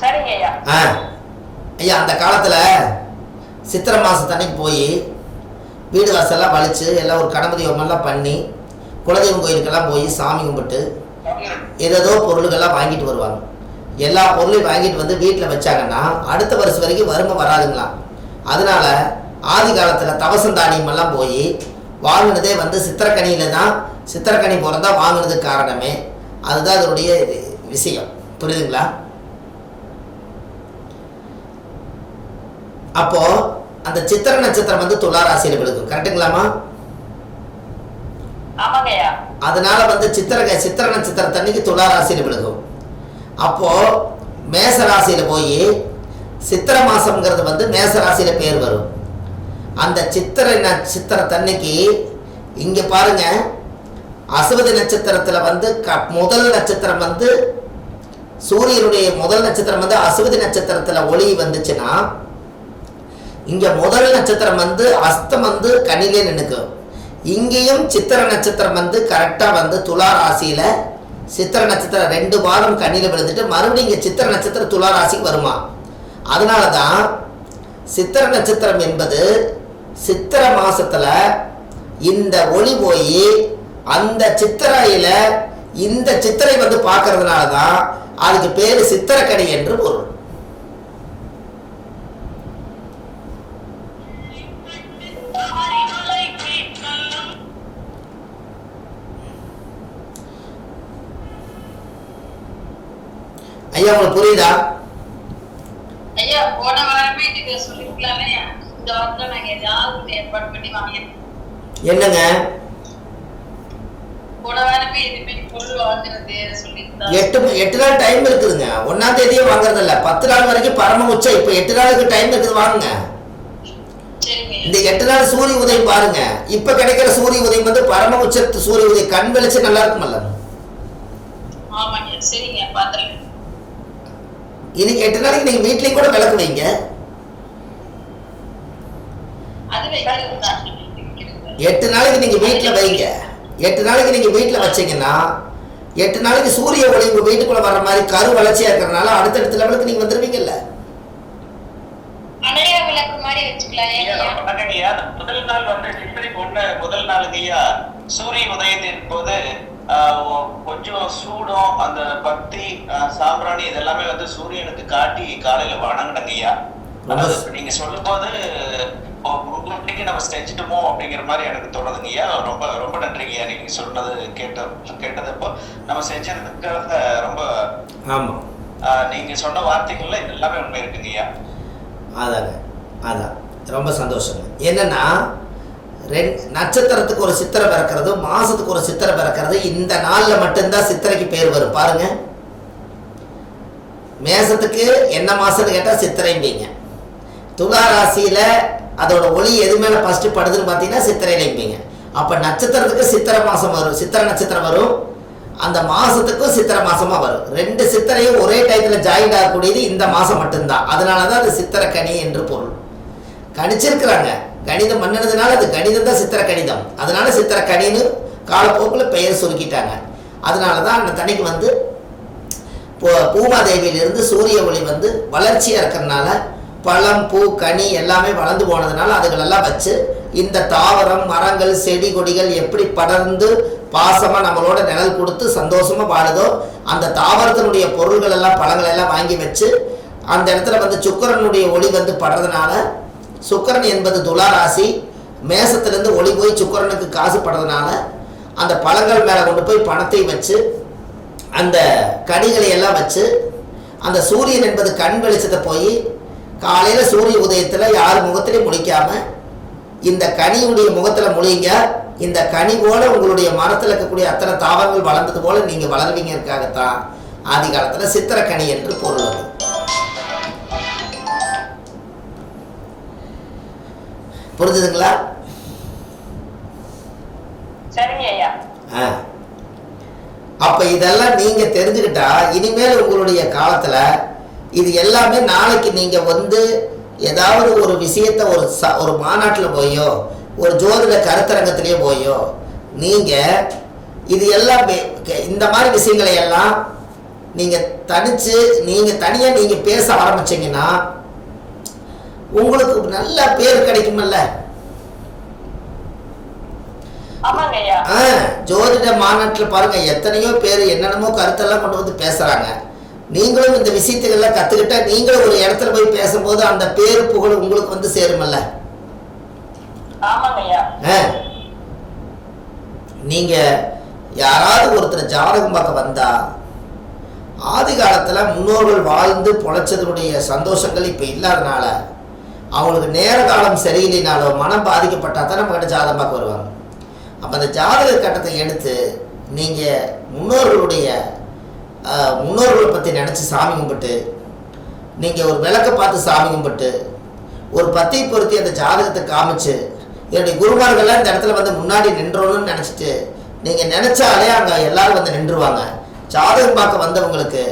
சரிங்க ஐயா ஆ ஐயா அந்த காலத்தில் சித்திரை மாதத்தன்னைக்கு போய் வீடு வாசல்லாம் வலிச்சு எல்லாம் ஒரு கணபதி ஹோமம்லாம் பண்ணி குலதெய்வம் கோயிலுக்கெல்லாம் போய் சாமி கும்பிட்டு ஏதேதோ பொருளுகள்லாம் வாங்கிட்டு வருவாங்க. எல்லா பொருளையும் வாங்கிட்டு வந்து வீட்டில் வச்சாங்கன்னா அடுத்த வருஷம் வரைக்கும் வறுமை வராதுங்களாம் அதனால ஆதி காலத்தில் தவசந்தானியம் எல்லாம் போய் வாங்கினதே வந்து சித்திரக்கனியில தான் சித்திரக்கனி போகிறதா வாங்கினதுக்கு காரணமே. அதுதான் அதனுடைய விஷயம். புரியுதுங்களா? அப்போ அந்த சித்திர நட்சத்திரம் வந்து துலா ராசியில் விழுகும். கரெக்டுங்களாமா அதனால வந்து சித்திர சித்திர நட்சத்திரத்தன்னைக்கு துலா ராசியில் விழுகும். அப்போ மேச ராசியில் போய் சித்திர மாசம்ங்கிறது வந்து மேச ராசியில பேர் வரும். அந்த சித்திர நட்சத்திரத்தன்னைக்கு இங்க பாருங்க அசுவதி நட்சத்திரத்துல வந்து க முதல் நட்சத்திரம் வந்து சூரியனுடைய முதல் நட்சத்திரம் வந்து அசுவதி நட்சத்திரத்துல ஒளி வந்துச்சுன்னா இங்க முதல் நட்சத்திரம் வந்து அஸ்தம் வந்து கனிலே நினைக்கும் இங்கேயும் சித்திர நட்சத்திரம் வந்து கரெக்டா வந்து துலா ராசியில சித்திர நட்சத்திரம் ரெண்டு வாரம் கண்ணியில் விழுந்துட்டு மறுபடியும் இங்க சித்திர நட்சத்திரம் துலா ராசிக்கு வருமா? அதனால தான் சித்திர நட்சத்திரம் என்பது சித்திர மாசத்துல இந்த ஒளி போய் அந்த சித்திரையில இந்த சித்திரை வந்து பார்க்கறதுனால தான் அதுக்கு பேரு சித்திரக்கடை என்று பொருள். ஐயா உங்களுக்கு புரியுதா? ஐயா போன வாரமே நீங்க சொல்லிருக்கலாமே. இந்த வாரத்துல நாங்க ஏதாவது ஏற்பாடு பண்ணி வாங்கினோம் என்னங்க? எட்டு எட்டு நாள் டைம் இருக்குதுங்க. ஒன்னாம் தேதியே வாங்குறது இல்ல பத்து நாள் வரைக்கும் பரம உச்சம். இப்ப எட்டு நாளுக்கு டைம் இருக்குது வாங்குங்க. சரிங்க. இந்த எட்டு நாள் சூரிய உதயம் பாருங்க. இப்ப கிடைக்கிற சூரிய உதயம் வந்து பரம உச்சத்து சூரிய உதயம். கண் வெளிச்சு நல்லா இருக்குமல்ல? ஆமாங்க. சரிங்க பாத்துறேன் இன்னைக்கு எட்டு நாளைக்கு நீங்க வீட்லயும் கூட விளக்கு வைங்க. எட்டு நாளைக்கு நீங்க வீட்ல வைங்க. எட்டு நாளைக்கு நீங்க வீட்ல வச்சீங்கன்னா எட்டு நாளைக்கு சூரிய ஒளி உங்க வீட்டுக்குள்ள வர்ற மாதிரி கரு வளர்ச்சியா இருக்கிறனால அடுத்தடுத்த லெவலுக்கு நீங்க வந்துருவீங்கல்ல. முதல் நாள் வந்து முதல் நாளுங்க ஐயா சூரிய உதயத்தின் போது கொஞ்சம் சூடம் அந்த பக்தி சாம்பிராணி இதெல்லாமே வந்து சூரியனுக்கு காட்டி காலையில வணங்கினங்க ஐயா நீங்க சொல்லும் போது உங்களுக்கு நம்ம செஞ்சுட்டோமோ அப்படிங்கிற மாதிரி எனக்கு தோணுதுங்க ஐயா. ரொம்ப ரொம்ப நன்றிங்க ஐயா. நீங்க சொன்னது கேட்ட கேட்டதப்போ நம்ம செஞ்சதுக்காக ரொம்ப ஆமா. நீங்க சொன்ன வார்த்தைகள்ல எல்லாமே உண்மை இருக்குங்க ஐயா. அதாங்க அதான். ரொம்ப சந்தோஷங்க. என்னன்னா நட்சத்திரத்துக்கு ஒரு சித்திரை பிறக்கிறது மாசத்துக்கு ஒரு சித்திரை பிறக்கிறது இந்த நாளில் மட்டும்தான் சித்திரைக்கு பேர் வரும். பாருங்க. மேசத்துக்கு என்ன மாசம்னு கேட்டால் சித்திரைம்பீங்க துலா ராசியில் அதோட ஒளி எது மேலே ஃபஸ்ட்டு படுதுன்னு பார்த்தீங்கன்னா சித்திரையிலைம்பீங்க அப்போ நட்சத்திரத்துக்கு சித்திரை மாதம் வரும். சித்திரை நட்சத்திரம் வரும். அந்த மாதத்துக்கும் சித்திரை மாதமாக வரும். ரெண்டு சித்திரையும் ஒரே டயத்துல ஜாயின் ஆகக்கூடியது இந்த மாதம் மட்டும்தான். அதனால தான் அது சித்திரை கனி என்று பொருள். கணிச்சிருக்கிறாங்க. கணிதம் பண்ணினதுனால அது கணிதம் தான் சித்திர கணிதம். அதனால சித்திர கணின்னு காலப்போக்கில் பெயர் சுருக்கிட்டாங்க. அதனால தான் அந்த தனிக்கு வந்து பூமாதேவியிலிருந்து சூரிய ஒளி வந்து வளர்ச்சியாக இருக்கிறதுனால பழம் பூ கனி எல்லாமே வளர்ந்து போனதுனால அதுகளெல்லாம் வச்சு இந்த தாவரம் மரங்கள் செடி கொடிகள் எப்படி படர்ந்து பாசமாக நம்மளோட நிழல் கொடுத்து சந்தோஷமாக வாழுதோ அந்த தாவரத்தினுடைய பொருள்கள் எல்லாம் பழங்கள் எல்லாம் வாங்கி வச்சு அந்த இடத்துல வந்து சுக்கரனுடைய ஒளி வந்து படுறதுனால சுக்கரன் என்பது துலா ராசி. மேசத்திலிருந்து ஒளி போய் சுக்கிரனுக்கு காசு படுறதுனால அந்த பழங்கள் மேலே கொண்டு போய் பணத்தை வச்சு அந்த கனிகளை எல்லாம் வச்சு அந்த சூரியன் என்பது கண் வெளிச்சத்தை போய் காலையில் சூரிய உதயத்தில் யார் முகத்திலையும் முழிக்காம இந்த கனியுடைய முகத்தில் முழிங்க. இந்த கனி போல உங்களுடைய மரத்தில் இருக்கக்கூடிய அத்தனை தாவரங்கள் வளர்ந்தது போல நீங்கள் வளருவீங்கறதுக்காகத்தான் ஆதி காலத்தில் சித்திரக்கனி என்று பொருள் ஆ. அப்போ இதெல்லாம் நீங்கள் தெரிஞ்சுக்கிட்டா இனிமேல் உங்களுடைய காலத்தில் இது எல்லாமே நாளைக்கு நீங்கள் வந்து ஏதாவது ஒரு விஷயத்த ஒரு ச ஒரு மாநாட்டில் போயோ ஒரு ஜோதிட கருத்தரங்கத்திலேயே போயோ நீங்கள் இது எல்லாம் இந்த மாதிரி விஷயங்களை எல்லாம் நீங்கள் தனிச்சு நீங்கள் தனியாக நீங்கள் பேச ஆரம்பிச்சீங்கன்னா உங்களுக்கு நல்ல பேர் கிடைக்குமல்ல ஜோதிட மாநாட்டில் பாருங்க எத்தனையோ பேர் என்னென்னமோ கருத்தெல்லாம் கொண்டு வந்து பேசுறாங்க. நீங்களும் இந்த விஷயத்துக்கெல்லாம் கத்துக்கிட்டா நீங்களும் ஒரு இடத்துல போய் பேசும்போது அந்த பேரு புகழ் உங்களுக்கு வந்து சேருமல்ல? நீங்க யாராவது ஒருத்தர் ஜாதகம் பார்க்க வந்தா ஆதி காலத்துல முன்னோர்கள் வாழ்ந்து பொழைச்சதனுடைய சந்தோஷங்கள் இப்ப இல்லாதனால அவங்களுக்கு நேர காலம் சரியில்லைனாலோ மனம் பாதிக்கப்பட்டா தான் நம்ம கிட்ட ஜாதகம் பார்க்க வருவாங்க. அப்போ அந்த ஜாதக கட்டத்தை எடுத்து நீங்கள் முன்னோர்களுடைய முன்னோர்களை பற்றி நினச்சி சாமி கும்பிட்டு நீங்கள் ஒரு விளக்க பார்த்து சாமி கும்பிட்டு ஒரு பத்தி பொருத்தி அந்த ஜாதகத்தை காமிச்சு என்னுடைய குருமார்கள்லாம் இந்த இடத்துல வந்து முன்னாடி நின்றோன்னு நினச்சிட்டு நீங்கள் நினச்சாலே அங்கே எல்லோரும் வந்து நின்றுவாங்க. ஜாதகம் பார்க்க வந்தவங்களுக்கு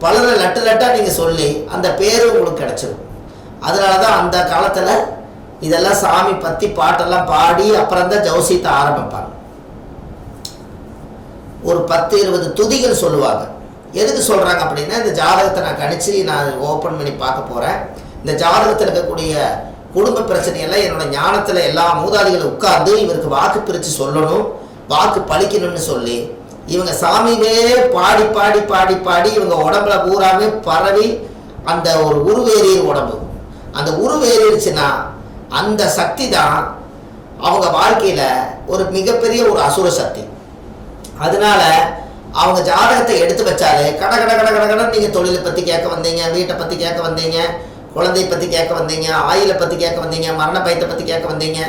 பலரை லட்டு லட்டாக நீங்கள் சொல்லி அந்த பேர் உங்களுக்கு கிடச்சிடும் அதனால தான் அந்த காலத்தில் இதெல்லாம் சாமி பற்றி பாட்டெல்லாம் பாடி அப்புறம் தான் ஜவுசியத்தை ஆரம்பிப்பாங்க. ஒரு பத்து இருபது துதிகள் சொல்லுவாங்க. எதுக்கு சொல்கிறாங்க அப்படின்னா இந்த ஜாதகத்தை நான் கணிச்சு நான் ஓப்பன் பண்ணி பார்க்க போகிறேன் இந்த ஜாதகத்தில் இருக்கக்கூடிய குடும்ப பிரச்சனையெல்லாம் என்னோட ஞானத்தில் எல்லா மூதாதிகளும் உட்கார்ந்து இவருக்கு வாக்கு பிரித்து சொல்லணும் வாக்கு பழிக்கணும்னு சொல்லி இவங்க சாமியே பாடி பாடி பாடி பாடி இவங்க உடம்புல பூராமே பரவி அந்த ஒரு உருவேறிய உடம்பு. அந்த உருவேறிடுச்சுன்னா அந்த சக்தி தான் அவங்க வாழ்க்கையில் ஒரு மிகப்பெரிய ஒரு அசுர சக்தி. அதனால அவங்க ஜாதகத்தை எடுத்து வச்சாலே கட கட கட கட கட நீங்கள் தொழிலை பற்றி கேட்க வந்தீங்க வீட்டை பற்றி கேட்க வந்தீங்க குழந்தைய பற்றி கேட்க வந்தீங்க ஆயிலை பற்றி கேட்க வந்தீங்க மரண பயத்தை பற்றி கேட்க வந்தீங்க.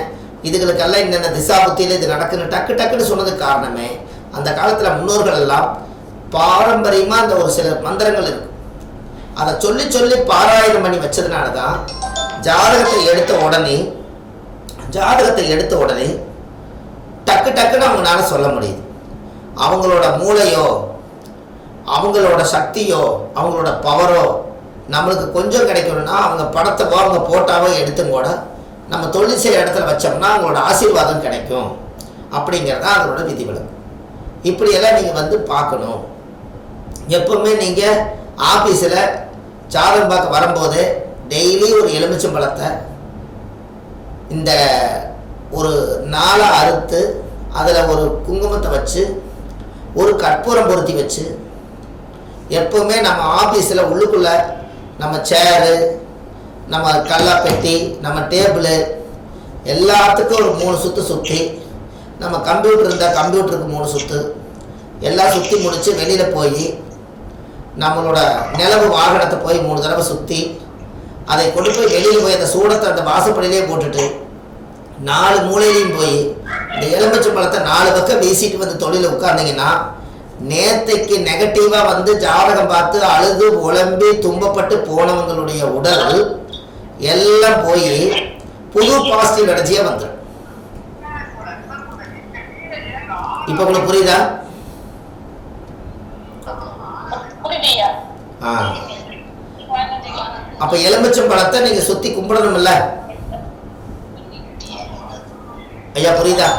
இதுகளுக்கெல்லாம் என்னென்ன திசா புத்தியில் இது நடக்குன்னு டக்கு டக்குன்னு சொன்னதுக்கு காரணமே அந்த காலத்தில் முன்னோர்கள் எல்லாம் பாரம்பரியமாக அந்த ஒரு சில மந்திரங்கள் இருக்கு. அதை சொல்லி சொல்லி பாராயணம் பண்ணி வச்சதுனால தான் ஜாதகத்தை எடுத்த உடனே ஜாதகத்தை எடுத்த உடனே டக்கு டக்குன்னு அவங்களால சொல்ல முடியுது. அவங்களோட மூளையோ அவங்களோட சக்தியோ அவங்களோட பவரோ நம்மளுக்கு கொஞ்சம் கிடைக்கணும்னா அவங்க படத்தைவோ அவங்க போட்டாவோ எடுத்தும் கூட. நம்ம தொழில் செய்கிற இடத்துல வச்சோம்னா அவங்களோட ஆசீர்வாதம் கிடைக்கும். அப்படிங்கிறது தான் அதனோட விதிவிலக்கு. இப்படியெல்லாம் நீங்கள் வந்து பார்க்கணும். எப்பவுமே நீங்கள் ஆஃபீஸில் ஜாதகம் பார்க்க வரும்போது டெய்லி ஒரு எலுமிச்சம்பழத்தை இந்த ஒரு நாளை அறுத்து அதில் ஒரு குங்குமத்தை வச்சு ஒரு கற்பூரம் பொருத்தி வச்சு எப்பவுமே நம்ம ஆஃபீஸில் உள்ளுக்குள்ளே நம்ம சேரு நம்ம கல்லாப்பெட்டி நம்ம டேபிளு எல்லாத்துக்கும் ஒரு மூணு சுற்று சுற்றி நம்ம கம்ப்யூட்டர் இருந்தால் கம்ப்யூட்டருக்கு மூணு சுற்று எல்லாம் சுற்றி முடித்து வெளியில் போய் நம்மளோட நிலவு வாகனத்தை போய் மூணு தடவை சுற்றி அதை கொண்டு போய் வெளியில் போய் அந்த சூடத்தை அந்த வாசப்படியிலே போட்டுட்டு நாலு மூலையிலையும் போய் இந்த எலுமிச்சை பழத்தை நாலு பக்கம் வீசிட்டு வந்து தொழில உட்கார்ந்தீங்கன்னா நேத்தைக்கு நெகட்டிவாக வந்து ஜாதகம் பார்த்து அழுது உழம்பி துன்பப்பட்டு போனவங்களுடைய உடல் எல்லாம் போய் புது பாசிட்டிவ் எனர்ஜியாக வந்துடும் இப்போ உங்களுக்கு புரியுதா? ஆ. அப்போ எலுமிச்சம் பழத்தை நீங்கள் சுற்றி கும்பிடணும்ல? ஐயா புரியுதா.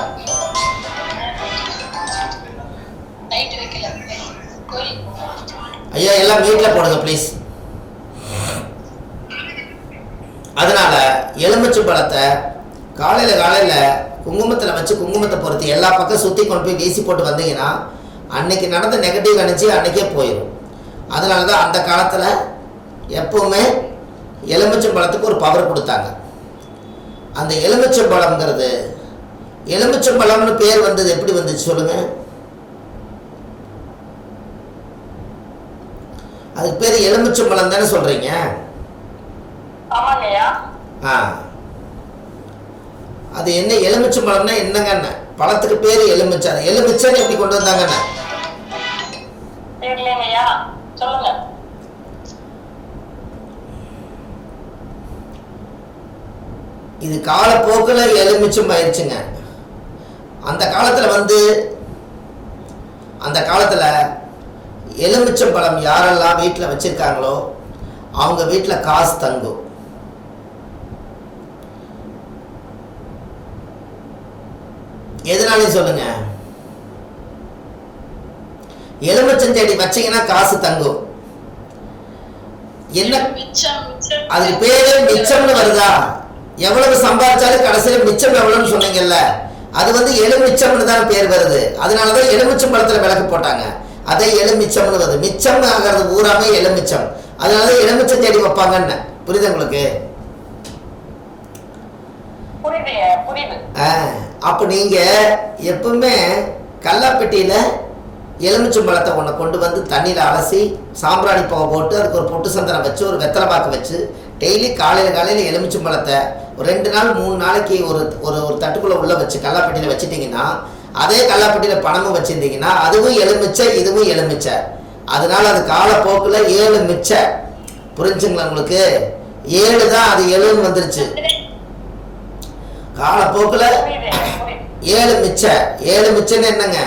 ஐயா எல்லாம் வீட்டில் போடுங்க ப்ளீஸ் அதனால எலுமிச்சை பழத்தை காலையில் காலையில் குங்குமத்தில் வச்சு குங்குமத்தை பொறுத்து எல்லா பக்கம் சுற்றி கொண்டு போய் வீசி போட்டு வந்தீங்கன்னா அன்னைக்கு நடந்த நெகட்டிவ் எனர்ஜி அன்னைக்கே போயிடும் அதனால தான் அந்த காலத்தில் எப்பவுமே எலுமிச்சம் பழத்துக்கு ஒரு பவர் கொடுத்தாங்க. அந்த எலுமிச்சம் பழம்ங்கிறது எலுமிச்சம் பழம்னு பேர் வந்தது எப்படி வந்துச்சு சொல்லுங்க? அதுக்கு பேர் எலுமிச்சம் பழம் தானே சொல்றீங்க? ஆ. அது என்ன எலுமிச்சம் பழம்னா என்னங்கண்ணே பழத்துக்கு பேர் எலுமிச்சை எலுமிச்சைன்னு எப்படி கொண்டு வந்தாங்கண்ணே தெரியலங்க ஐயா சொல்லுங்க இது காலப்போக்கில் எலுமிச்சம் ஆயிடுச்சுங்க அந்த காலத்தில் வந்து அந்த காலத்தில் எலுமிச்சம் பழம் யாரெல்லாம் வீட்டில் வச்சுருக்காங்களோ அவங்க வீட்டில் காசு தங்கும். எதனாலையும் சொல்லுங்க. எலுமிச்சஞ்செடி வச்சீங்கன்னா காசு தங்கும். என்ன? அதுக்கு பேரு மிச்சம்னு வருதா? எவ்வளவு சம்பாதிச்சாலும் கடைசியில மிச்சம் எவ்வளவுன்னு சொன்னீங்கல்ல? அது வந்து எலுமிச்சம்னு தான் பேர் வருது. அதனாலதான் எலுமிச்சம் பழத்துல விளக்கு போட்டாங்க. அதே எலுமிச்சம்னு வருது. மிச்சம் ஆகிறது பூராமே எலுமிச்சம் அதனாலதான் எலுமிச்சம் செடி வைப்பாங்கன்னு. புரியுது உங்களுக்கு? அப்போ நீங்க எப்பவுமே கல்லாப்பெட்டியில எலுமிச்சம் பழத்தை ஒன்று கொண்டு வந்து தண்ணியில் அலசி சாம்பிராணி பூவை போட்டு அதுக்கு ஒரு பொட்டு சந்தனம் வச்சு ஒரு வெத்தலை பாக்கு வச்சு டெய்லி காலையில் காலையில் எலுமிச்சம் பழத்தை ஒரு ரெண்டு நாள் மூணு நாளைக்கு ஒரு ஒரு ஒரு தட்டுக்குள்ளே உள்ளே வச்சு கல்லாப்பெட்டியில் வச்சுட்டிங்கன்னா அதே கல்லாப்பெட்டியில் பணமும் வச்சுருந்தீங்கன்னா அதுவும் எலுமிச்சை இதுவும் எலுமிச்சை. அதனால அது காலப்போக்கில் ஏழு மிச்ச. புரிஞ்சுங்களா உங்களுக்கு? ஏழு தான் அது எழுன்னு வந்துருச்சு. காலப்போக்கில் ஏழு மிச்ச. ஏழு மிச்சன்னு என்னங்க?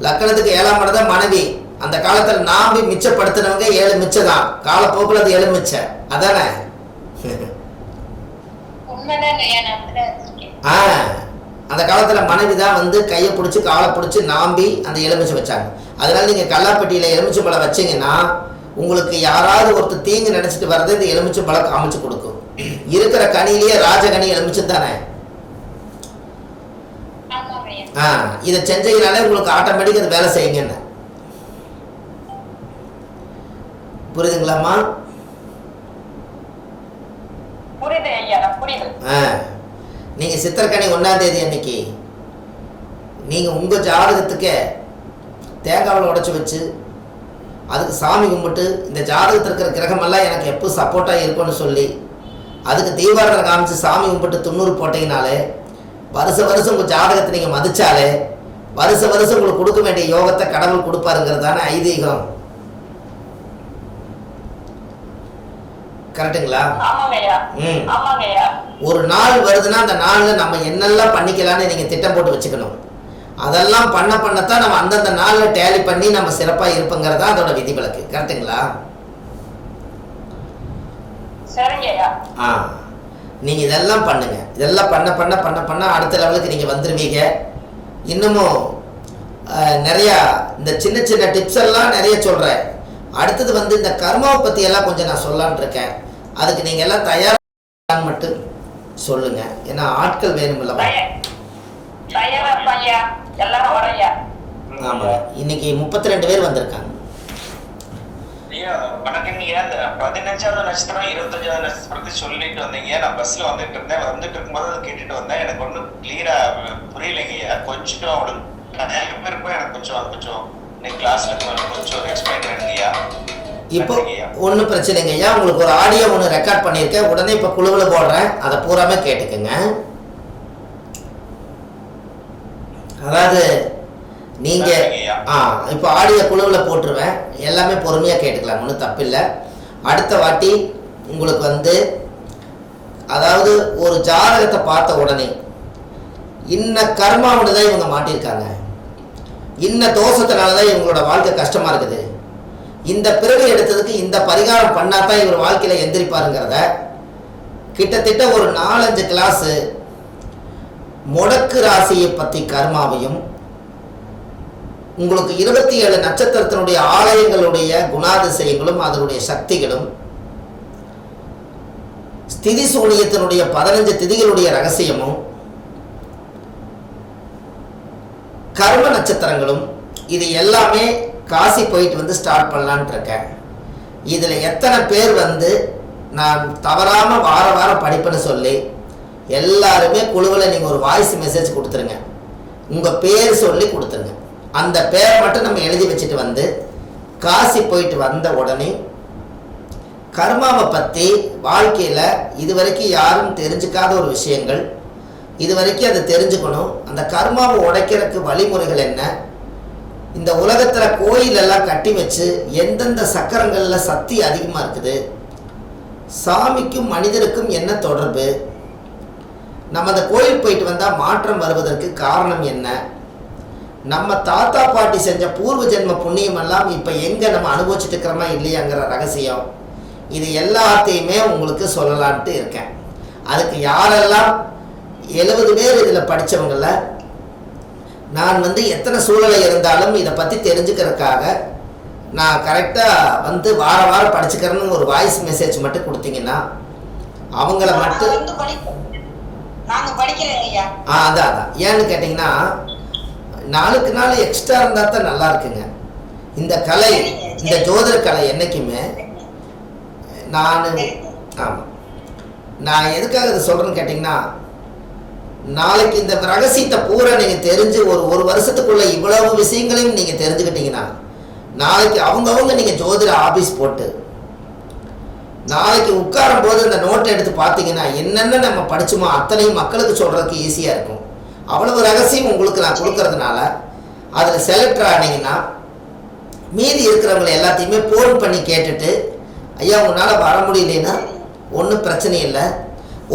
லக்கணத்துக்கு ஏழாம் இடம் தான் மனைவி. அந்த காலத்துல நாம்பி மிச்சப்படுத்தினவங்க ஏழு மிச்சம் தான். காலப்போக்கில் அது ஏழு மிச்ச. அதானே உண்மைதான் ஐயா நான் அப்படிதான் வச்சிருக்கேன் ஆ அந்த காலத்துல மனைவி தான் வந்து கையை பிடிச்சி காலை பிடிச்சி நாம்பி அந்த எலுமிச்சை வச்சாங்க. அதனால நீங்க கல்லாப்பட்டியில எலுமிச்சை பழம் வச்சீங்கன்னா உங்களுக்கு யாராவது ஒருத்தர் தீங்கு நினைச்சிட்டு வர்றது இந்த எலுமிச்சை பழம் காமிச்சு கொடுக்கும். இருக்கிற கனியிலேயே ராஜகனி எலுமிச்சம் தானே? ஆ இதை செஞ்சீங்கனாலே உங்களுக்கு ஆட்டோமேட்டிக் அது வேலை செய்யுங்கன்னு. புரியுதுங்களாம்மா புரியுது ஐயா புரியுது ஆ நீங்கள் சித்திரக்கணி ஒன்றாம் தேதி அன்னைக்கு நீங்கள் உங்கள் ஜாதகத்துக்கு தேங்காவில் உடைச்சி வச்சு அதுக்கு சாமி கும்பிட்டு இந்த ஜாதகத்தில் இருக்கிற கிரகமெல்லாம் எனக்கு எப்போ சப்போர்ட்டாக இருக்கும்னு சொல்லி அதுக்கு தீபாரதனை காமிச்சு சாமி கும்பிட்டு துண்ணூறு போட்டீங்கனாலே வருஷ வருஷம் உங்கள் ஜாதகத்தை நீங்கள் மதித்தாலே வருஷ வருஷம் உங்களுக்கு கொடுக்க வேண்டிய யோகத்தை கடவுள் கொடுப்பாருங்கிறது தானே ஐதீகம். கரெக்டுங்களா? ஐயா ம். ஒரு நாள் வருதுன்னா அந்த நாளில் நம்ம என்னெல்லாம் பண்ணிக்கலாம்னு நீங்கள் திட்டம் போட்டு வச்சுக்கணும். அதெல்லாம் பண்ண பண்ணத்தான் நம்ம அந்தந்த நாளில் டேலி பண்ணி நம்ம சிறப்பாக இருப்போங்கிறது தான் அதோட விதிவிலக்கு. கரெக்டுங்களா? ஆ. நீங்கள் இதெல்லாம் பண்ணுங்க. இதெல்லாம் பண்ண பண்ண பண்ண பண்ண அடுத்த லெவலுக்கு நீங்கள் வந்துடுவீங்க இன்னமும் நிறையா இந்த சின்ன சின்ன டிப்ஸ் எல்லாம் நிறைய சொல்கிறேன் அடுத்தது வந்து இந்த கர்மாவை பற்றி எல்லாம் கொஞ்சம் நான் சொல்லலாம்னு இருக்கேன். அதுக்கு நீங்கள் எல்லாம் தயாரான்னு மட்டும் சொல்லுங்க. ஏன்னா ஆட்கள் வர ஐயா ஆமாங்க இன்னைக்கு முப்பத்தி ரெண்டு பேர் வந்திருக்காங்க. பதினஞ்சாவது நட்சத்திரம் இருபத்தஞ்சாவது நட்சத்திரத்தை சொல்லிட்டு வந்தீங்க? நான் பஸ்ல வந்துட்டு இருந்தேன். வந்துட்டு இருக்கும்போது அதை கேட்டுட்டு வந்தேன். எனக்கு ஒன்றும் கிளியரா புரியலைங்க. கொஞ்சம் நிறைய பேருக்கும் எனக்கு கொஞ்சம் கொஞ்சம் இன்னைக்கு கிளாஸ்ல கொஞ்சம் எக்ஸ்பிளைன் பண்ணுங்க ஐயா இப்போ. ஒன்றும் பிரச்சனைங்க ஐயா உங்களுக்கு ஒரு ஆடியோ ஒன்று ரெக்கார்ட் பண்ணியிருக்கேன். உடனே இப்போ குழுவில் போடுறேன். அதை பூராமே கேட்டுக்கோங்க. அதாவது நீங்கள். ஆ இப்போ ஆடியோ குழுவில் போட்டுருவேன். எல்லாமே பொறுமையாக கேட்டுக்கலாம். ஒன்றும் தப்பில்லை. அடுத்த வாட்டி உங்களுக்கு வந்து அதாவது ஒரு ஜாதகத்தை பார்த்த உடனே இன்ன கர்மாவோட தான் இவங்க மாட்டியிருக்காங்க. இன்ன தோஷத்தினால தான் இவங்களோட வாழ்க்கை கஷ்டமாக இருக்குது. இந்த பிறவி எடுத்ததுக்கு இந்த பரிகாரம் பண்ணா தான் இவர் வாழ்க்கையில் எந்திரிப்பாருங்கிறத கிட்டத்தட்ட ஒரு நாலஞ்சு கிளாஸு முடக்கு ராசியை பற்றி கர்மாவையும் உங்களுக்கு இருபத்தி ஏழு நட்சத்திரத்தினுடைய ஆலயங்களுடைய குணாதிசயங்களும் அதனுடைய சக்திகளும் ஸ்திதி சூனியத்தினுடைய பதினஞ்சு திதிகளுடைய ரகசியமும் கர்ம நட்சத்திரங்களும் இது எல்லாமே காசி போயிட்டு வந்து ஸ்டார்ட் பண்ணலான்ட்டு இருக்கேன். இதில் எத்தனை பேர் வந்து நான் தவறாமல் வார வாரம் படிப்பேன்னு சொல்லி எல்லாருமே குழுவில் நீங்கள் ஒரு வாய்ஸ் மெசேஜ் கொடுத்துருங்க. உங்கள் பேர் சொல்லி கொடுத்துருங்க. அந்த பேரை மட்டும் நம்ம எழுதி வச்சுட்டு வந்து காசி போயிட்டு வந்த உடனே கர்மாவை பற்றி வாழ்க்கையில் இது வரைக்கும் யாரும் தெரிஞ்சுக்காத ஒரு விஷயங்கள். இது வரைக்கும் அதை தெரிஞ்சுக்கணும். அந்த கர்மாவை உடைக்கிறதுக்கு வழிமுறைகள் என்ன? இந்த உலகத்தில் கோயில் எல்லாம் கட்டி வச்சு எந்தெந்த சக்கரங்களில் சக்தி அதிகமாக இருக்குது? சாமிக்கும் மனிதருக்கும் என்ன தொடர்பு? நம்ம அந்த கோயில் போயிட்டு வந்தால் மாற்றம் வருவதற்கு காரணம் என்ன? நம்ம தாத்தா பாட்டி செஞ்ச பூர்வ ஜென்ம புண்ணியம் எல்லாம் இப்போ எங்கே நம்ம அனுபவிச்சுட்டு இருக்கிறோமா இல்லையாங்கிற ரகசியம். இது எல்லாத்தையுமே உங்களுக்கு சொல்லலான்ட்டு இருக்கேன். அதுக்கு யாரெல்லாம் எழுபது பேர் இதில் படித்தவங்கள நான் வந்து எத்தனை சூழ்நிலை இருந்தாலும் இதை பற்றி தெரிஞ்சுக்கிறதுக்காக நான் கரெக்டாக வந்து வார வாரம் படிச்சுக்கிறேன்னு ஒரு வாய்ஸ் மெசேஜ் மட்டும் கொடுத்தீங்கன்னா அவங்கள மட்டும் ஆ அதான் அதான். ஏன்னு கேட்டிங்கன்னா நாளுக்கு நாள் எக்ஸ்ட்ரா இருந்தால் தான் நல்லா இருக்குங்க. இந்த கலை இந்த ஜோதிட கலை என்றைக்குமே நான் ஆமாம் நான் எதுக்காக இதை சொல்கிறேன்னு கேட்டிங்கன்னா நாளைக்கு இந்த ரகசியத்தை பூரா நீங்கள் தெரிஞ்சு ஒரு ஒரு வருஷத்துக்குள்ள இவ்வளவு விஷயங்களையும் நீங்கள் தெரிஞ்சுக்கிட்டீங்கன்னா நாளைக்கு அவங்கவுங்க நீங்கள் ஜோதிட ஆபீஸ் போட்டு நாளைக்கு உட்காரும் போது இந்த நோட்டை எடுத்து பார்த்தீங்கன்னா என்னென்ன நம்ம படிச்சோமோ அத்தனையும் மக்களுக்கு சொல்கிறதுக்கு ஈஸியாக இருக்கும். அவ்வளவு ரகசியம் உங்களுக்கு நான் கொடுக்கறதுனால அதில் செலக்ட் ஆனீங்கன்னா மீதி இருக்கிறவங்களை எல்லாத்தையுமே ஃபோன் பண்ணி கேட்டுட்டு ஐயா உன்னால் வர முடியலன்னா ஒன்றும் பிரச்சனை இல்லை.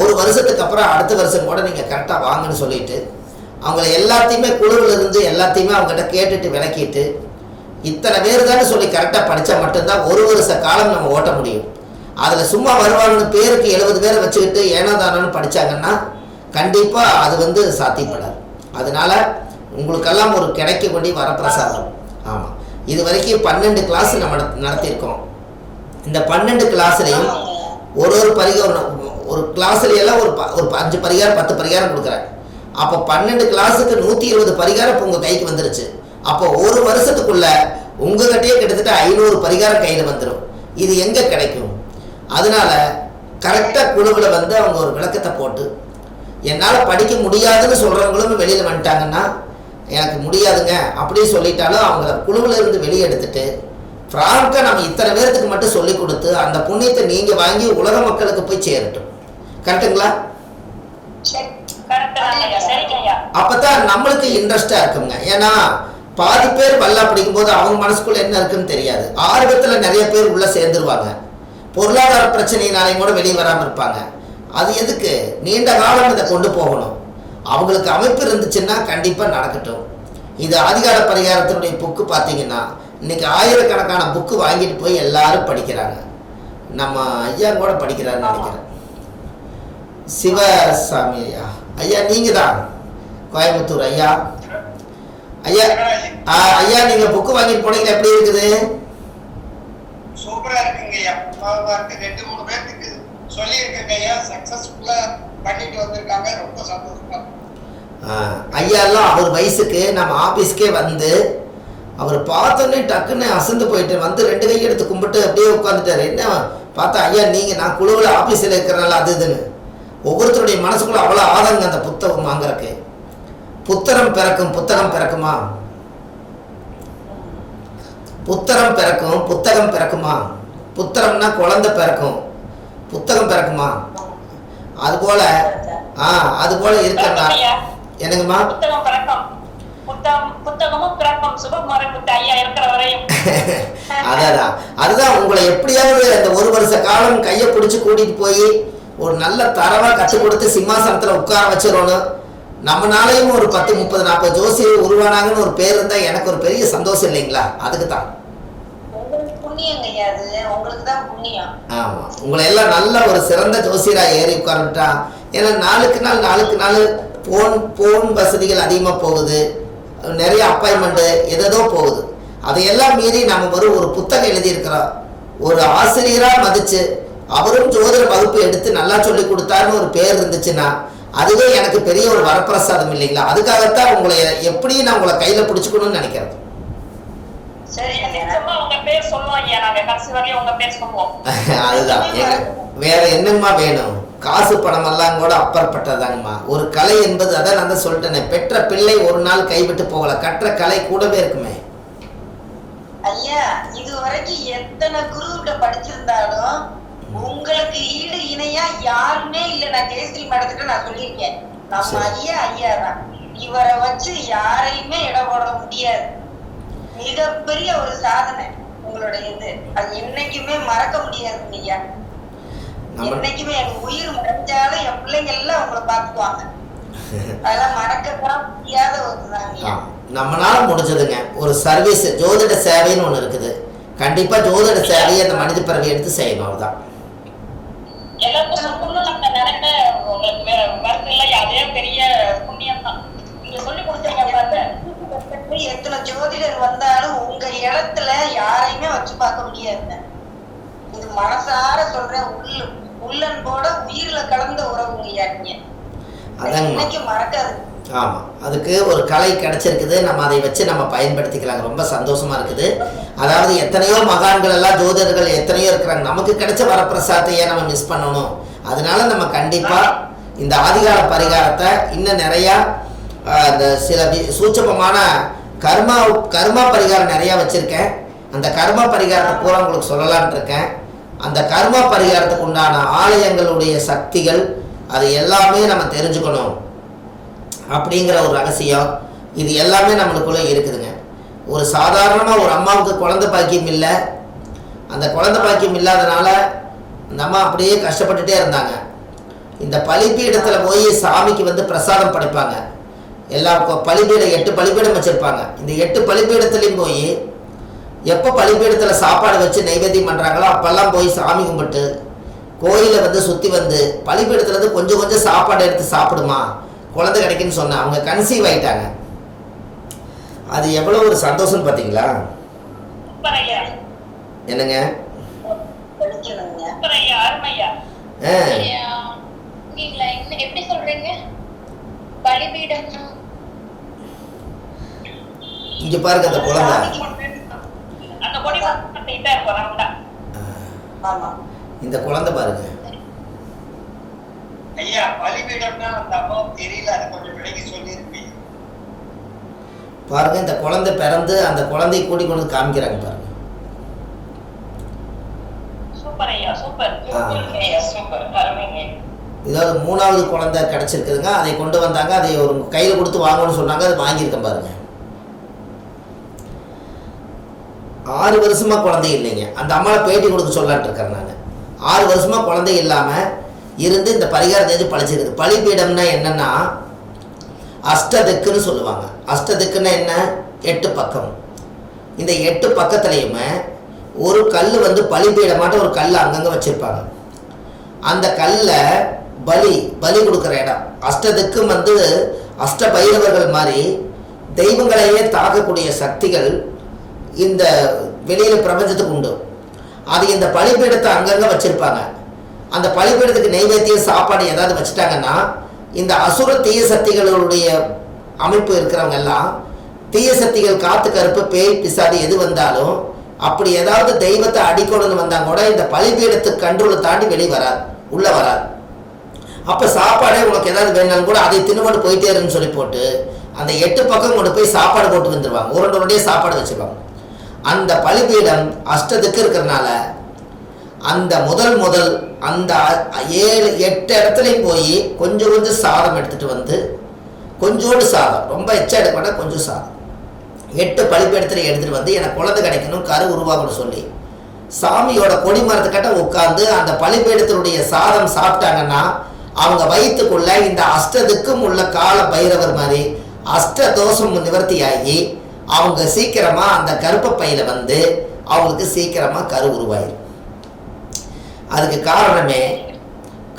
ஒரு வருஷத்துக்கு அப்புறம் அடுத்த வருஷம் கூட நீங்கள் கரெக்டாக வாங்கன்னு சொல்லிட்டு அவங்கள எல்லாத்தையுமே குழுவில் இருந்து எல்லாத்தையுமே அவங்ககிட்ட கேட்டுட்டு விளக்கிட்டு இத்தனை பேர் தானே சொல்லி கரெக்டாக படித்தா மட்டும்தான் ஒரு வருஷ காலம் நம்ம ஓட்ட முடியும். அதில் சும்மா வருவாங்கன்னு பேருக்கு எழுபது பேரை வச்சுக்கிட்டு ஏனோ தானோன்னு படித்தாங்கன்னா கண்டிப்பாக அது வந்து சாத்தியப்படாது. அதனால உங்களுக்கெல்லாம் ஒரு கிடைக்க வேண்டிய வரப்பிரசாதம். ஆமாம் இது வரைக்கும் பன்னெண்டு கிளாஸ் நம்ம நடத்தியிருக்கோம். இந்த பன்னெண்டு கிளாஸ்லையும் ஒரு ஒரு பரிகாரம் ஒரு கிளாஸ்ல எல்லாம் ஒரு ப- ஒரு அஞ்சு பரிகாரம் பத்து பரிகாரம் கொடுக்குறேன் அப்போ பன்னெண்டு கிளாஸுக்கு நூற்றி இருபது பரிகாரம் இப்போ உங்கள் கைக்கு வந்துருச்சு. அப்போ ஒரு வருஷத்துக்குள்ள உங்ககிட்டயே கிட்டத்தட்ட ஐநூறு பரிகாரம் கையில் வந்துடும் இது எங்கே கிடைக்கும்? அதனால கரெக்டாக குழுவில் வந்து அவங்க ஒரு விளக்கத்தை போட்டு என்னால் படிக்க முடியாதுன்னு சொல்கிறவங்களும் வெளியில் வந்துட்டாங்கன்னா எனக்கு முடியாதுங்க அப்படியே சொல்லிட்டாலும் அவங்கள குழுவில் இருந்து வெளியே எடுத்துட்டு ஃப்ராங்காக நம்ம இத்தனை பேர்த்துக்கு மட்டும் சொல்லி கொடுத்து அந்த புண்ணியத்தை நீங்கள் வாங்கி உலக மக்களுக்கு போய் சேரட்டும். கரெக்டுங்களா? சரி அப்பதான் நம்மளுக்கு இன்ட்ரெஸ்டா இருக்குங்க. ஏன்னா பாதி பேர் வல்லா படிக்கும்போது அவங்க மனசுக்குள்ள என்ன இருக்குன்னு தெரியாது. ஆர்வத்துல நிறைய பேர் உள்ள சேர்ந்துருவாங்க. பொருளாதார பிரச்சனையினாலையும் கூட வெளியே வராம இருப்பாங்க. அது எதுக்கு? நீண்ட காலம் இதை கொண்டு போகணும். அவங்களுக்கு அமைப்பு இருந்துச்சுன்னா கண்டிப்பா நடக்கட்டும். இது அதிகார பரிகாரத்தினுடைய புக்கு பார்த்தீங்கன்னா இன்னைக்கு ஆயிரக்கணக்கான புக்கு வாங்கிட்டு போய் எல்லாரும் படிக்கிறாங்க. நம்ம ஐயா கூட படிக்கிறாருன்னு நினைக்கிறேன். சிவசாமி ஐயா ஐயா நீங்க தான் கோயம்புத்தூர் ஐயா. ஐயா ஆ, ஐயா நீங்க புக்கு வாங்கிட்டு போனீங்க எப்படி இருக்குது? சூப்பரா இருக்குங்க ஐயா. ரெண்டு மூணு பேர்த்துக்கு சொல்லி இருக்கங்க ஐயா சக்சஸ்ஃபுல்லா பண்ணிட்டு வந்திருக்காங்க. ரொம்ப சந்தோஷமா இருக்கு. ஆ, ஐயா எல்லாம் அவர் வயசுக்கு நம்ம ஆபீஸ்க்கே வந்து அவர் பார்த்தோன்னே டக்குன்னு அசந்து போயிட்டு வந்து ரெண்டு கை எடுத்து கும்பிட்டு அப்படியே உட்காந்துட்டாரு என்ன பார்த்தா ஐயா நீங்க நான் குழுவில் ஆபீஸில் இருக்கிறனால அது இதுன்னு. ஒவ்வொருத்தருடைய மனசுக்குள்ள அவ்வளோ ஆதங்க அந்த புத்தகம் வாங்குறக்கு புத்தகம் பிறக்கும் புத்தகம் பிறக்குமா? புத்தகம் பிறக்கும் புத்தகம் பிறக்குமா? புத்தகம்னா குழந்தை பிறக்கும். புத்தகம் பிறக்குமா? அதுபோல ஆ அதுபோல இருக்கா ஐயா என்னங்கம்மா அதான் அதுதான் உங்களை எப்படியாவது அந்த ஒரு வருஷ காலம் கையை பிடிச்சி கூட்டிட்டு போய் ஒரு நல்ல தரவா கற்றுக் கொடுத்து சிம்மாசனத்துல உட்கார வச்சிடணும். நம்மனாலையும் ஒரு பத்து முப்பது நாற்பது ஜோசியர் உருவானாங்கன்னு ஒரு பேர் இருந்தா எனக்கு ஒரு பெரிய சந்தோஷம் இல்லைங்களா? அதுக்கு தான் உங்களுக்கு புண்ணியங்க ஐயா அது. உங்களுக்கு தான் புண்ணியம். ஆமா. உங்களை எல்லாம் நல்ல ஒரு சிறந்த ஜோசியரா ஏறி உட்கார்ந்துட்டா ஏன்னா நாளுக்கு நாள் நாளுக்கு நாள் போன் போன் வசதிகள் அதிகமாக போகுது. நிறைய அப்பாயின்மெண்ட்டு எதேதோ போகுது. அதையெல்லாம் மீறி நம்ம ஒரு ஒரு புத்தகம் எழுதியிருக்கிறோம். ஒரு ஆசிரியராக மதிச்சு அவரும் ஜோதிட வகுப்பு எடுத்து நல்லா சொல்லி கொடுத்தாருன்னு ஒரு பேர் இருந்துச்சுன்னா அதுவே எனக்கு பெரிய ஒரு வரப்பிரசாதம் இல்லைங்களா? அதுக்காகத்தான் உங்களை எப்படி நான் உங்களை கையில் பிடிச்சிக்கணும்னு சொல்லுவோம். அதுதான். வேற என்னம்மா வேணும்? காசு பணம் எல்லாம் கூட அப்பாற்பட்டதாங்கம்மா ஒரு கலை என்பது அதான் நான் சொல்லிட்டேனே பெற்ற பிள்ளை ஒரு நாள் கைவிட்டு போகல. கற்ற கலை கூடவே இருக்குமே. ஐயா இது வரைக்கும் எத்தனை குருகிட்ட படிச்சிருந்தாலும் உங்களுக்கு ஈடு இணையா யாருமே இல்ல. நான் ஜெயஸ்ரீ மேடத்திட்ட நான் சொல்லியிருக்கேன். நம்ம. ஐயா ஐயா தான். இவரை வச்சு யாரையுமே இடம் போட முடியாது. மிகப்பெரிய ஒரு சாதனை உங்களுடைய இது. அது என்னைக்குமே மறக்க முடியாது ஐயா. என்னைக்குமே எனக்கு உயிர் மறைஞ்சாலும் என் பிள்ளைங்க எல்லாம் உங்களை பாத்துக்குவாங்க அதெல்லாம் மறக்கத்தான் முடியாத ஒரு இதுதாங்க ஐயா. ஆ, நம்மளால முடிஞ்சதுங்க. ஒரு சர்வீஸ் ஜோதிட சேவைன்னு ஒன்று இருக்குது. கண்டிப்பா ஜோதிட சேவையை அந்த மனித பிறவி எடுத்து செய்யணும் அதுதான் எல்லாருக்கும் சொல்லணும்னு நம்ம நினைக்க உங்களுக்கு வேற வருது இல்லை அதே பெரிய புண்ணியம் தான் நீங்க சொல்லி கொடுத்தீங்க பாருங்க எத்தனை ஜோதிடர் வந்தாலும் உங்க இடத்துல யாரையுமே வச்சு பார்க்க முடியாது. இது மனசார சொல்றேன் உள்ள உள்ளன்போட உயிர்ல கலந்த உறவுங்க அதாங்கம்மா இன்னைக்கு மறக்காது. ஆமாம் அதுக்கு ஒரு கலை கிடைச்சிருக்குது. நம்ம அதை வச்சு நம்ம பயன்படுத்திக்கலாம். ரொம்ப சந்தோஷமா இருக்குது. அதாவது எத்தனையோ மகான்கள் எல்லாம் ஜோதிடர்கள் எத்தனையோ இருக்கிறாங்க. நமக்கு கிடைச்ச வரப்பிரசாதத்தை ஏன் நம்ம மிஸ் பண்ணணும்? அதனால நம்ம கண்டிப்பாக இந்த ஆதிகால பரிகாரத்தை இன்னும் நிறையா இந்த சில சூட்சமமான கர்மா கர்மா பரிகாரம் நிறையா வச்சுருக்கேன். அந்த கர்மா பரிகாரத்தை பூரா உங்களுக்கு சொல்லலான் இருக்கேன். அந்த கர்மா பரிகாரத்துக்கு உண்டான ஆலயங்களுடைய சக்திகள் அது எல்லாமே நம்ம தெரிஞ்சுக்கணும். அப்படிங்கிற ஒரு ரகசியம் இது எல்லாமே நம்மளுக்குள்ளே இருக்குதுங்க. ஒரு சாதாரணமாக ஒரு அம்மாவுக்கு குழந்தை பாக்கியம் இல்லை. அந்த குழந்தை பாக்கியம் இல்லாதனால அந்த அம்மா அப்படியே கஷ்டப்பட்டுட்டே இருந்தாங்க. இந்த பலிப்பீடத்தில் போய் சாமிக்கு வந்து பிரசாதம் படைப்பாங்க. எல்லா பலிபீடம் எட்டு பலிபீடம் வச்சுருப்பாங்க. இந்த எட்டு பலிபீடத்துலேயும் போய் எப்போ பலிபீடத்தில் சாப்பாடு வச்சு நைவேத்தியம் பண்ணுறாங்களோ அப்போல்லாம் போய் சாமி கும்பிட்டு கோயிலை வந்து சுற்றி வந்து பலிபீடத்துலேருந்து கொஞ்சம் கொஞ்சம் சாப்பாடு எடுத்து சாப்பிடுமா? குழந்தை கிடைக்குன்னு சொன்னேன் அவங்க கன்சீவ் ஆயிட்டாங்க. அது எவ்வளோ ஒரு சந்தோஷம்னு பார்த்தீங்களா என்னங்க? இங்கே பாருங்க அந்த குழந்தை. இந்த குழந்தை பாருங்க. ஐயா பலிபீடம்னா அந்த அம்மாவுக்கு தெரியல அதை கொஞ்சம் விலகி சொல்லியிருப்பீங்க. பாருங்க இந்த குழந்தை பிறந்து அந்த குழந்தையை கூட்டி கொண்டு காமிக்கிறாங்க பாருங்க. சூப்பர் ஐயா சூப்பர். ஆ. ஐயா சூப்பர். அருமைங்க. இதாவது மூணாவது குழந்தை கிடச்சிருக்குதுங்க அதை கொண்டு வந்தாங்க அதை ஒரு கையில் கொடுத்து வாங்கணும்னு சொன்னாங்க அது வாங்கியிருக்கேன் பாருங்க. ஆறு வருஷமா குழந்தை இல்லைங்க. அந்த அம்மாவை பேட்டி கொடுக்க சொல்லலான்ட்டு இருக்கேன் நான். ஆறு வருஷமா குழந்தை இல்லாமல் இருந்து இந்த பரிகாரம் செஞ்சு பழிச்சிருக்குது பலிபீடம்னா என்னன்னா அஷ்டதுக்குன்னு சொல்லுவாங்க. அஷ்டதுக்குன்னா என்ன? எட்டு பக்கம். இந்த எட்டு பக்கத்துலேயுமே ஒரு கல் வந்து பலிபீடமாட்ட ஒரு கல் அங்கங்கே வச்சுருப்பாங்க. அந்த கல்லை பலி பலி கொடுக்குற இடம். அஷ்டதுக்கும் வந்து அஷ்ட பைரவர்கள் மாதிரி தெய்வங்களையே தாக்கக்கூடிய சக்திகள் இந்த வெளியில் பிரபஞ்சத்துக்கு உண்டு. அது இந்த பலிபீடத்தை அங்கங்கே வச்சுருப்பாங்க. அந்த பழிபீடத்துக்கு நைவேத்திய சாப்பாடு ஏதாவது வச்சுட்டாங்கன்னா இந்த அசுர தீய சக்திகளுடைய அமைப்பு இருக்கிறவங்க எல்லாம் தீய சக்திகள் காத்து கருப்பு பேய் பிசாது எது வந்தாலும் அப்படி ஏதாவது தெய்வத்தை அடிக்கணும்னு வந்தாங்க கூட இந்த பழிபீடத்துக்கு கண்ட்ரோலை தாண்டி வெளியே வராது உள்ள வராது. அப்போ சாப்பாடே உனக்கு ஏதாவது வேணாலும் கூட அதை தின்னுபட்டு போயிட்டே இருன்னு சொல்லி போட்டு அந்த எட்டு பக்கம் கொண்டு போய் சாப்பாடு போட்டு வந்துருவாங்க. உருண்டை உருண்டையே சாப்பாடு வச்சுருவாங்க அந்த பழிபீடம் அஷ்டத்துக்கு இருக்கிறனால அந்த முதல் முதல் அந்த ஏழு எட்டு இடத்துலையும் போய் கொஞ்சம் கொஞ்சம் சாதம் எடுத்துட்டு வந்து கொஞ்சோண்டு சாதம். ரொம்ப எச்சா எடுக்க கொஞ்சம் சாதம். எட்டு பலிப்பீடத்தில் எடுத்துட்டு வந்து எனக்கு குழந்தை கிடைக்கணும் கரு உருவாகணும்னு சொல்லி சாமியோட கொடி மரத்துக்கிட்ட உட்காந்து அந்த பழிப்பேடத்தினுடைய சாதம் சாப்பிட்டாங்கன்னா அவங்க வயிற்றுக்குள்ள இந்த அஷ்டத்துக்கும் உள்ள கால பைரவர் மாதிரி அஷ்ட தோஷம் நிவர்த்தியாகி அவங்க சீக்கிரமாக அந்த கருப்பை பையில வந்து அவங்களுக்கு சீக்கிரமாக கரு உருவாயிடும் அதுக்கு காரணமே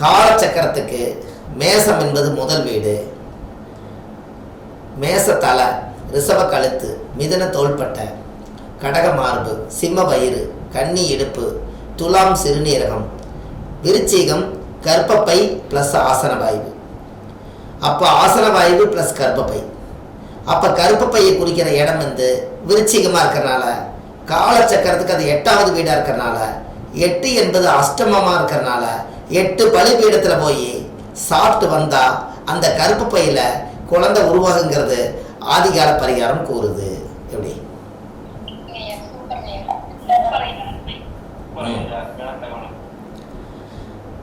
காலச்சக்கரத்துக்கு மேசம் என்பது முதல் வீடு. மேச தலை ரிசவ கழுத்து மிதன தோள்பட்டை கடக மார்பு சிம்ம வயிறு கன்னி இடுப்பு துலாம் சிறுநீரகம் விருச்சிகம் கர்ப்பப்பை ப்ளஸ் ஆசன வாய்வு அப்போ ஆசன வாய்வு ப்ளஸ் கர்ப்பப்பை. அப்போ கருப்பப்பையை குறிக்கிற இடம் வந்து விருச்சிகமாக இருக்கிறனால காலச்சக்கரத்துக்கு அது எட்டாவது வீடாக இருக்கிறனால எட்டு என்பது அஷ்டமமாக இருக்கிறனால எட்டு பலிபீடத்தில் போய் சாப்பிட்டு வந்தால் அந்த கருப்பு பையில் குழந்தை உருவாகுங்கிறது ஆதிகால பரிகாரம் கூறுது. எப்படி?